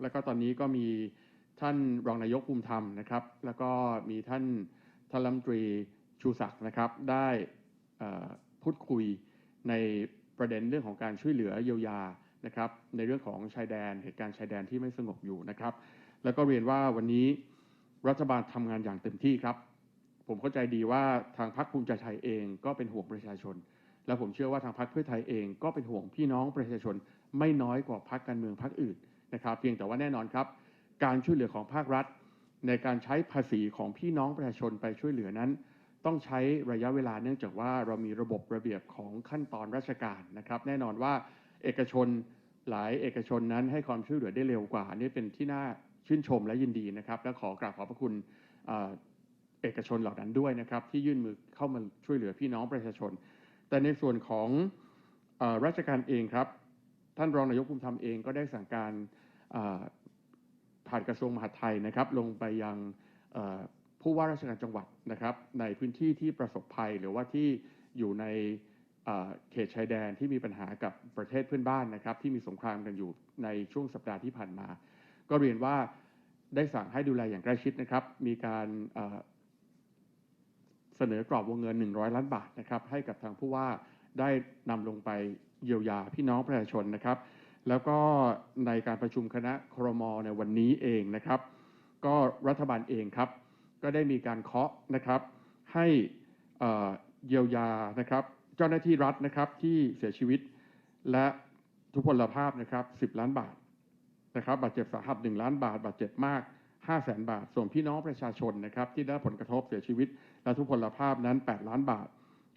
แล้วก็ตอนนี้ก็มีท่านรองนายกภูมิธรรมนะครับ แล้วก็มีท่านท่านรัฐมนตรีชูศักดิ์นะครับ ได้พูดคุยในประเด็นเรื่องของการช่วยเหลือเยียวยานะครับ ในเรื่องของชายแดนเหตุการณ์ชายแดนที่ไม่สงบอยู่นะครับ แล้วก็เรียนว่าวันนี้รัฐบาลทำงานอย่างเต็มที่ครับ ผมเข้าใจดีว่าทางพรรคภูมิใจไทยเองก็เป็นห่วงประชาชน และผมเชื่อว่าทางพรรคเพื่อไทยเองก็เป็นห่วงพี่น้องประชาชนไม่น้อยกว่าพรรคการเมืองพรรคอื่น นะครับเพียงแต่ว่าแน่นอนครับ การช่วยเหลือของภาครัฐ ในการใช้ภาษีของพี่น้องประชาชนไปช่วยเหลือนั้น ต้องใช้ระยะเวลาเนื่องจากว่าเรามีระบบระเบียบของขั้นตอนราชการนะครับ แน่นอนว่าเอกชนหลายเอกชนนั้นให้ความช่วยเหลือได้เร็วกว่านี่เป็นที่น่าชื่นชมและยินดีนะครับ และขอกราบขอบพระคุณเอกชนเหล่านั้นด้วยนะครับ ที่ยื่นมือเข้ามาช่วยเหลือพี่น้องประชาชน แต่ในส่วนของราชการเองครับ ท่านรองนายกภูมิธรรมเองก็ได้สั่งการผ่านกระทรวงมหาดไทยนะครับ ลงไปยังผู้ว่าราชการจังหวัดนะครับ ในพื้นที่ที่ประสบภัยหรือว่าที่อยู่ในเขตชายแดนที่มีปัญหากับประเทศเพื่อนบ้านนะครับ ที่มีสงครามกันอยู่ในช่วงสัปดาห์ที่ผ่านมา ก็เรียนว่าได้สั่งให้ดูแลอย่างใกล้ชิดนะครับ มีการเสนอกรอบวงเงิน 100 ล้านบาทนะครับ ให้กับทางผู้ว่า ได้นำลงไปเยียวยาพี่น้องประชาชนนะครับ แล้วก็ในการประชุมคณะครมในวันนี้เองนะครับ ก็รัฐบาลเองครับ ก็ได้มีการเคาะนะครับ ให้เยียวยานะครับ เจ้าหน้าที่รัฐนะครับที่เสียชีวิตและทุพพลภาพนะครับ 10 ล้านบาทนะครับบาดเจ็บสาหัส 1 ล้านบาท บาดเจ็บมาก 5 0 0แสนบาท ส่วนพี่น้องประชาชนนะครับ ที่ได้ผลกระทบเสียชีวิต และทุพพลภาพนั้น 8 ล้านบาท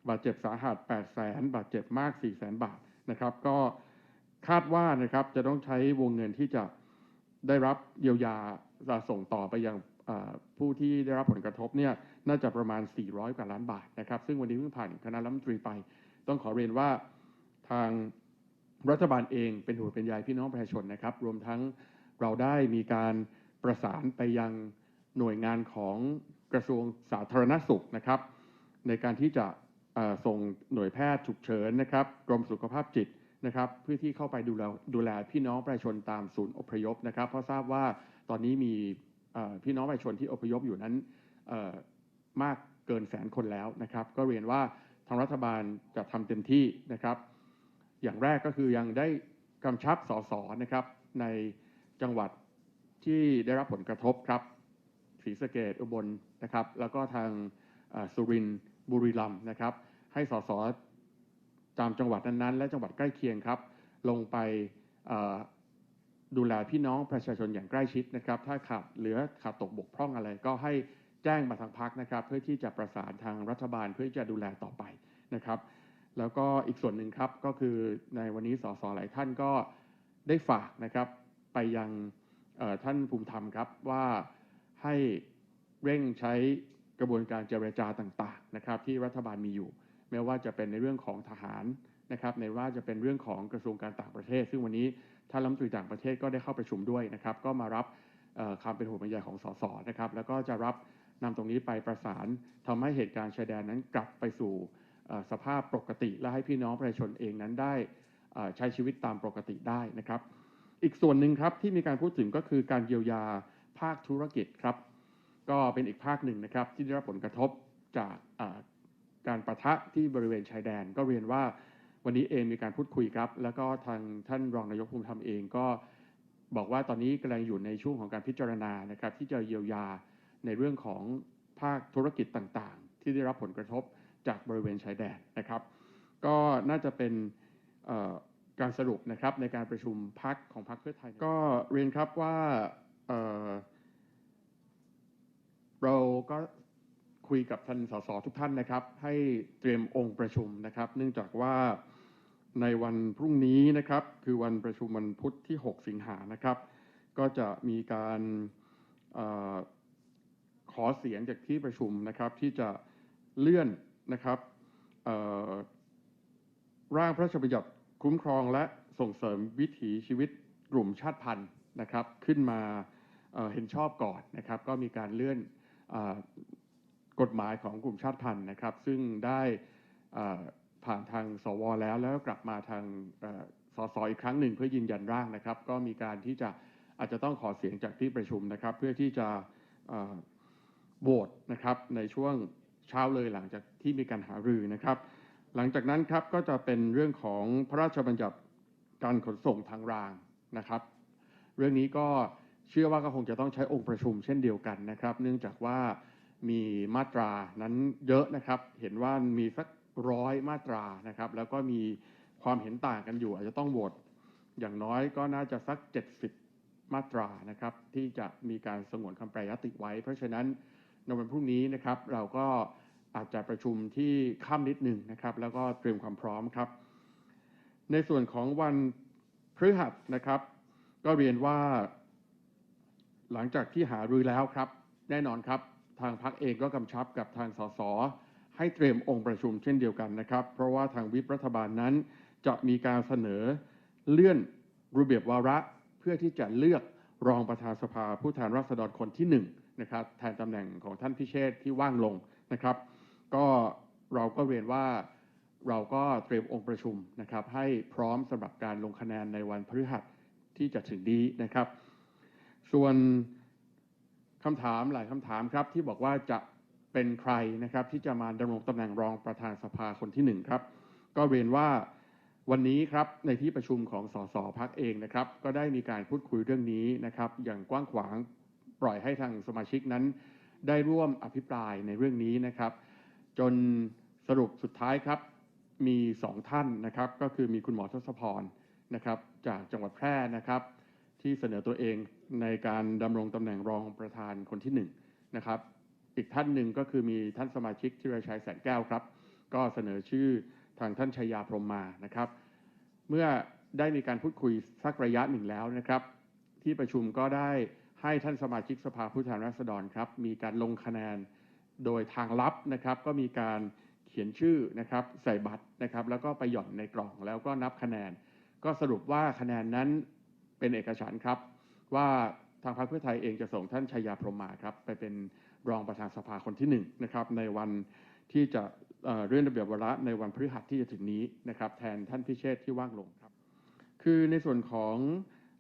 บาดเจ็บสาหัส8แสนบาดเจ็บมาก4แสนบาทนะครับ ก็คาดว่านะครับจะต้องใช้วงเงินที่จะได้รับเยียวยาจะส่งต่อไปยังผู้ที่ได้รับผลกระทบเนี่ยน่าจะประมาณ 400 กว่าล้านบาทนะครับ ซึ่งวันนี้เพิ่งผ่านคณะรัฐมนตรีไป ต้องขอเรียนว่าทางรัฐบาลเองเป็นห่วงเป็นใยพี่น้องประชาชนนะครับ รวมทั้งเราได้มีการประสานไปยังหน่วยงานของกระทรวงสาธารณสุขนะครับ ในการที่จะ ส่งหน่วยแพทย์ฉุกเฉินนะครับกรมสุขภาพจิตนะครับเพื่อที่เข้าไปดูแลดูแลพี่น้องประชาชนตามศูนย์อพยพนะครับ เพราะทราบว่าตอนนี้มีพี่น้องประชาชนที่อพยพอยู่นั้นมากเกินแสนคนแล้วนะครับ ก็เรียนว่าทางรัฐบาลจะทำเต็มที่นะครับ อย่างแรกก็คือยังได้กำชับสสนะครับในจังหวัดที่ได้รับผลกระทบครับศรีสะเกดอุบลนะครับ แล้วก็ทางสุรินทร์บุรีรัมย์นะครับ ให้สสตามจังหวัดนั้นๆ และจังหวัดใกล้เคียงครับ ลงไปดูแลพี่น้องประชาชนอย่างใกล้ชิดนะครับ ถ้าขาดเหลือขาดตกบกพร่องอะไร ก็ให้แจ้งมาทางพักนะครับ เพื่อที่จะประสานทางรัฐบาลเพื่อจะดูแลต่อไปนะครับ แล้วก็อีกส่วนหนึ่งครับก็คือในวันนี้สสหลายท่านก็ได้ฝากนะครับ ไปยังท่านภูมิธรรมครับว่าให้เร่งใช้กระบวนการเจรจาต่าง ๆ นะครับ ที่รัฐบาลมีอยู่ ไม่ว่าจะเป็นในเรื่องของทหารนะครับในว่าจะเป็นเรื่องของกระทรวงการต่างประเทศ ซึ่งวันนี้ท่านรัฐมนตรีต่างประเทศก็ได้เข้าประชุมด้วยนะครับ ก็มารับคำเป็นห่วงเป็นใยของสสนะครับแล้วก็จะรับนำตรงนี้ไปประสานทำให้เหตุการณ์ชายแดนนั้นกลับไปสู่สภาพปกติ และให้พี่น้องประชาชนเองนั้นได้ใช้ชีวิตตามปกติได้นะครับ อีกส่วนหนึ่งครับที่มีการพูดถึงก็คือการเยียวยาภาคธุรกิจครับ ก็เป็นอีกภาคหนึ่งนะครับที่ได้รับผลกระทบจาก ทะที่บริเวณชายแดน ก็เรียนว่าวันนี้เองมีการพูดคุยครับ แล้วก็ทางท่านรองนายกภูมิธรรมเองก็บอกว่าตอนนี้กำลังอยู่ในช่วงของการพิจารณานะครับ ที่จะเยียวยาในเรื่องของภาคธุรกิจต่างๆ ที่ได้รับผลกระทบจากบริเวณชายแดนนะครับ ก็น่าจะเป็นการสรุปนะครับในการประชุมพักของพักเพื่อไทย ก็เรียนครับว่าเเราก็ คุยกับท่านสสทุกท่านนะครับ ให้เตรียมองค์ประชุมนะครับ เนื่องจากว่าในวันพรุ่งนี้นะครับ คือวันประชุมวันพุธที่ 6 สิงหานะครับ ก็จะมีการอขอเสียงจากที่ประชุมนะครับที่จะเลื่อนนะครับร่างพระราชบัญญัติคุ้มครองและส่งเสริมวิถีชีวิตกลุ่มชาติพันธุ์นะครับ ขึ้นมาเห็นชอบก่อนนะครับ ก็มีการเลื่อน กฎหมายของกลุ่มชาติพันธุ์นะครับ ซึ่งได้ผ่านทางสวแล้วแล้วกลับมาทางสสอีกครั้งหนึ่งเพื่อยืนยันร่างนะครับ ก็มีการที่จะอาจจะต้องขอเสียงจากที่ประชุมนะครับ เพื่อที่จะโหวตนะครับในช่วงเช้าเลยหลังจากที่มีการหารือนะครับ หลังจากนั้นครับก็จะเป็นเรื่องของพระราชบัญญัติการขนส่งทางรางนะครับ เรื่องนี้ก็เชื่อว่าก็คงจะต้องใช้องค์ประชุมเช่นเดียวกันนะครับ เนื่องจากว่า มีมาตรานั้นเยอะนะครับ เห็นว่ามีสักร้อยมาตรานะครับ แล้วก็มีความเห็นต่างกันอยู่ อาจจะต้องโหวตอย่างน้อยก็น่าจะสัก 70 มาตรานะครับ ที่จะมีการสงวนคำแปรยติไว้ เพราะฉะนั้นในวันพรุ่งนี้นะครับ เราก็อาจจะประชุมที่ค่ำนิดหนึ่งนะครับ แล้วก็เตรียมความพร้อมครับ ในส่วนของวันพฤหัสนะครับ ก็เรียนว่า หลังจากที่หารือแล้วครับ แน่นอนครับ ทางพักเองก็กำชับกับทางสสให้เตรียมองค์ประชุมเช่นเดียวกันนะครับ เพราะว่าทางวิปรัฐบาลนั้นจะมีการเสนอเลื่อนระเบียบวาระเพื่อที่จะเลือกรองประธานสภาผู้แทนราษฎรคนที่หนึ่งนะครับแทนตำแหน่งของท่านพิเชษที่ว่างลงนะครับ ก็เราก็เรียนว่าเราก็เตรียมองค์ประชุมนะครับ ให้พร้อมสำหรับการลงคะแนนในวันพฤหัสที่จะถึงนี้นะครับ ส่วน คำถามหลายคำถามครับที่บอกว่าจะเป็นใครนะครับที่จะมาดำรงตำแหน่งรองประธานสภาคนที่หนึ่งครับ ก็เรียนว่าวันนี้ครับในที่ประชุมของสสพักเองนะครับ ก็ได้มีการพูดคุยเรื่องนี้นะครับ อย่างกว้างขวางปล่อยให้ทางสมาชิกนั้น ได้ร่วมอภิปรายในเรื่องนี้นะครับ จนสรุปสุดท้ายครับมีสองท่านนะครับ ก็คือมีคุณหมอทศพรนะครับ จากจังหวัดแพร่นะครับ ที่เสนอตัวเองในการดำรงตำแหน่งรองประธานคนที่หนึ่งนะครับ อีกท่านหนึ่งก็คือมีท่านสมาชิกที่รชัยแสนแก้วครับ ก็เสนอชื่อทางท่านชัยยาพรมมานะครับ เมื่อได้มีการพูดคุยสักระยะหนึ่งแล้วนะครับ ที่ประชุมก็ได้ให้ท่านสมาชิกสภาผู้แทนราษฎรครับ มีการลงคะแนนโดยทางลับนะครับ ก็มีการเขียนชื่อนะครับใส่บัตรนะครับ แล้วก็ไปหย่อนในกล่องแล้วก็นับคะแนน ก็สรุปว่าคะแนนนั้น เป็นเอกฉันท์ครับ ว่าทางพรรคเพื่อไทยเองจะส่งท่านชัยยาพรหมมาครับ ไปเป็นรองประธานสภาคนที่หนึ่งนะครับในวันที่จะเอ่อเรื่องระเบียบวาระในวันพฤหัสที่จะถึงนี้นะครับแทนท่านพิเชษที่ว่างลงครับ คือในส่วนของ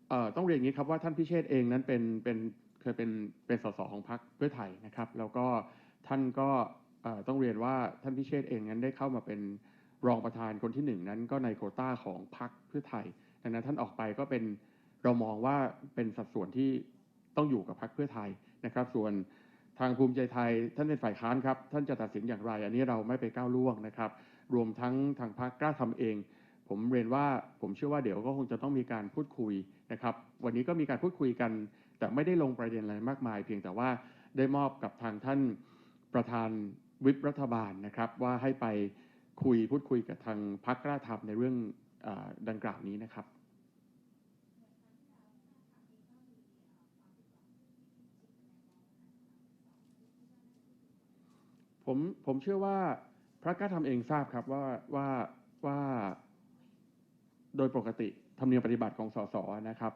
เอ่อต้องเรียนอย่างนี้ครับว่าท่านพิเชษเองนั้นเป็นเป็นเคยเป็นเป็นสสของพรรคเพื่อไทยนะครับ แล้วก็ท่านก็เอ่อต้องเรียนว่าท่านพิเชษเองนั้นได้เข้ามาเป็นรองประธานคนที่หนึ่งนั้นก็ในโควต้าของพรรคเพื่อไทยดังนั้นท่านออกไปก็เป็น เรามองว่าเป็นสัดส่วนที่ต้องอยู่กับพรรคเพื่อไทยนะครับ ส่วนทางภูมิใจไทยท่านเป็นฝ่ายค้านครับ ท่านจะตัดสินอย่างไร อันนี้เราไม่ไปก้าวล่วงนะครับ รวมทั้งทางพรรคกล้าทำเอง ผมเรียนว่าผมเชื่อว่าเดี๋ยวก็คงจะต้องมีการพูดคุยนะครับ วันนี้ก็มีการพูดคุยกัน แต่ไม่ได้ลงประเด็นอะไรมากมาย เพียงแต่ว่าได้มอบกับทางท่านประธานวิปรัฐบาลนะครับ ว่าให้ไปคุยพูดคุยกับทางพรรคกล้าทำในเรื่องอดังกล่าวนี้นะครับ ผมผมเชื่อว่าพระกล้าทำเองทราบครับว่าว่าว่าโดยปกติธรรมเนียมปฏิบัติของสสนะครับ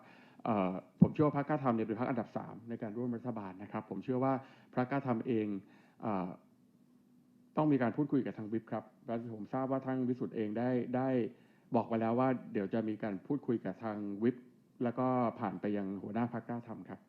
ผมเชื่อว่าพรรคกล้าทำเนี่ยเป็นพรรคอันดับสามในการร่วมรัฐบาลนะครับ ผมเชื่อว่าพรรคกล้าทำเองอต้องมีการพูดคุยกับทางวิปครับแล้วผมทราบว่าทางวิสุทธ์เองได้ได้บอกไปแล้วว่า เดี๋ยวจะมีการพูดคุยกับทางวิปแล้วก็ผ่านไปยังหัวหน้าพรรคกล้าทำครับ